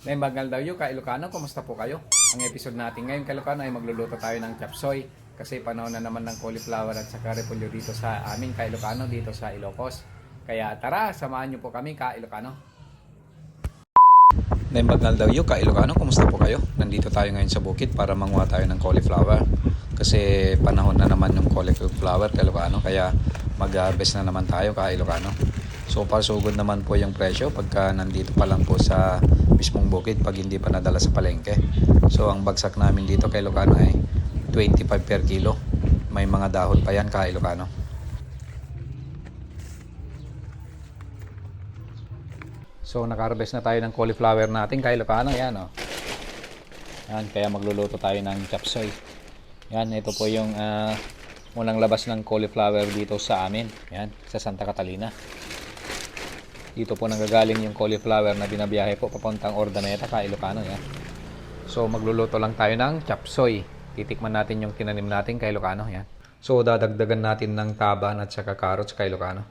May magal daw yung ka-Ilocano, kumusta po kayo? Ang episode natin ngayon ka-Ilocano ay magluluto tayo ng chapsoy kasi panahon na naman ng cauliflower at saka repolyo dito sa amin ka-Ilocano dito sa Ilocos. Kaya tara, samahan niyo po kami ka-Ilocano. Naimagnal daw yung ka-Ilocano, kumusta po kayo? Nandito tayo ngayon sa bukid para manguha tayo ng cauliflower kasi panahon na naman yung cauliflower ka-Ilocano kaya mag-harvest na naman tayo ka-Ilocano. So far so good naman po yung presyo pagka nandito pa lang po sa mismong bukid pag hindi pa nadala sa palengke. So ang bagsak namin dito kay Ilocano ay 25 per kilo. May mga dahon pa yan kay Ilocano. So naka-harvest na tayo ng cauliflower natin kay Ilocano. Yan o. Oh. Yan, kaya magluluto tayo ng chapsoy. Yan, ito po yung ah, unang labas ng cauliflower dito sa amin. Yan, sa Santa Catalina. Dito po nanggagaling yung cauliflower na binabiyahe po papuntang Ordaneta, ka Ilocano yan. So magluluto lang tayo ng chapsoy. Titikman natin yung tinanim natin kay Ilocano yan. So dadagdagan natin ng taban at saka carrots kay Ilocano.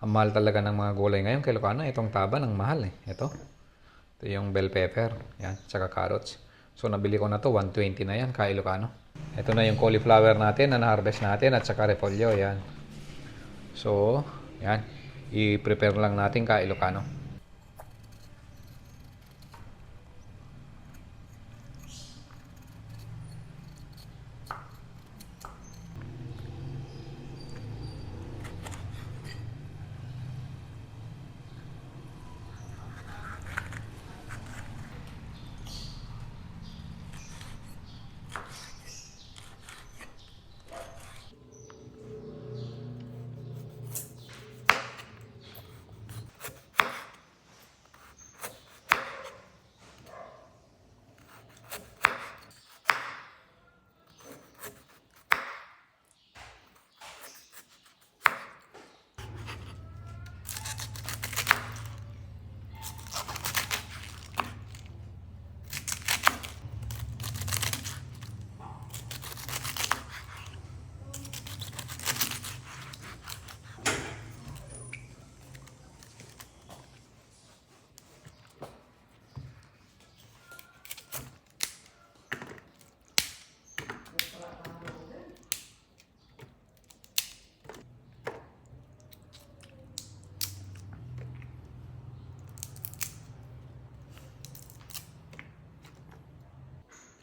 Ang mahal talaga ng mga gulay ngayon kay Ilocano. Itong taban ang mahal eh. Ito. Ito yung bell pepper. Yan, saka carrots. So nabili ko na to 120 na yan kay Ilocano. Ito na yung cauliflower natin na na-harvest natin at saka repolyo. Yan. So, yan i-prepare lang natin ka Ilocano.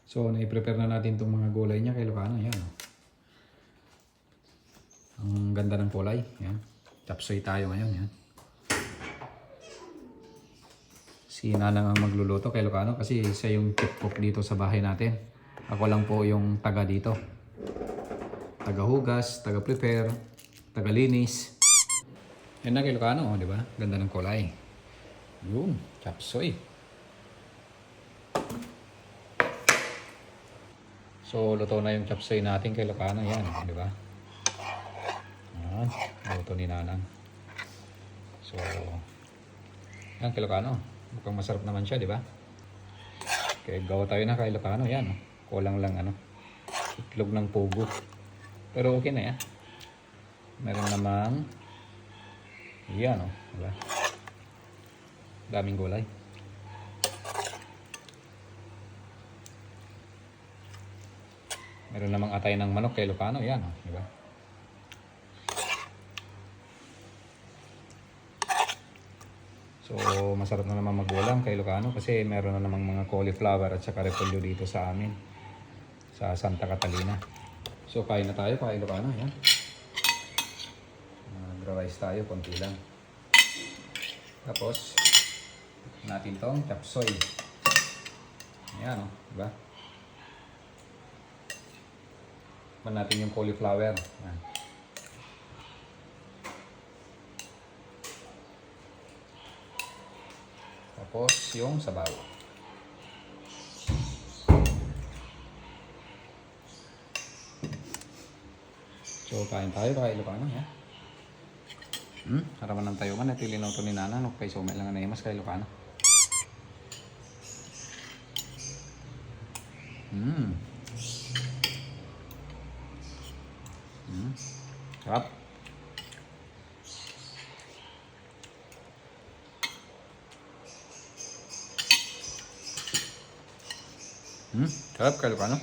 So, na-prepare na natin itong mga gulay niya kay Lucano. Yan. oh. Ang ganda ng kulay. Yan. Chapsoy tayo ngayon. Yan. Si Nanang ang magluluto kay Lucano kasi siya yung chef cook dito sa bahay natin. Ako lang po yung taga dito. Taga-hugas, taga-prepare, taga-linis. Yan na kay Lucano, oh, di ba? Ganda ng kulay. Yun, chapsoy. So, luto na yung chapsoy natin kay Lucano. Yan, di ba? Yan, luto ni Nanang. So, yan kay Lucano. Mukhang masarap naman siya, di ba? Kaya gawa tayo na kay Lucano. Yan, kulang lang ano. Itlog ng pugo. Pero okay na yan. Meron namang yan, oh. Di ba? Daming gulay. Meron namang atay ng manok kay Lucano. Yan, oh, di ba? So, masarap na naman magulang kay Lucano kasi meron na namang mga cauliflower at saka repolyo dito sa amin. Sa Santa Catalina. So, kain na tayo kay Lucano. Yan. Mag-rice tayo, konti lang. Tapos, natin tong chapsoy. Yan, oh, di ba? Tikman natin yung cauliflower. Yan. Tapos yung sabaw. So, kain tayo kahit Ilocano, ya. Hmm, haraman ng tayo man, natili na ito ni Nana, no? Kay sumay lang na imas kay Ilocano. Hmm. ครับ Hmm, kerap kalau kan?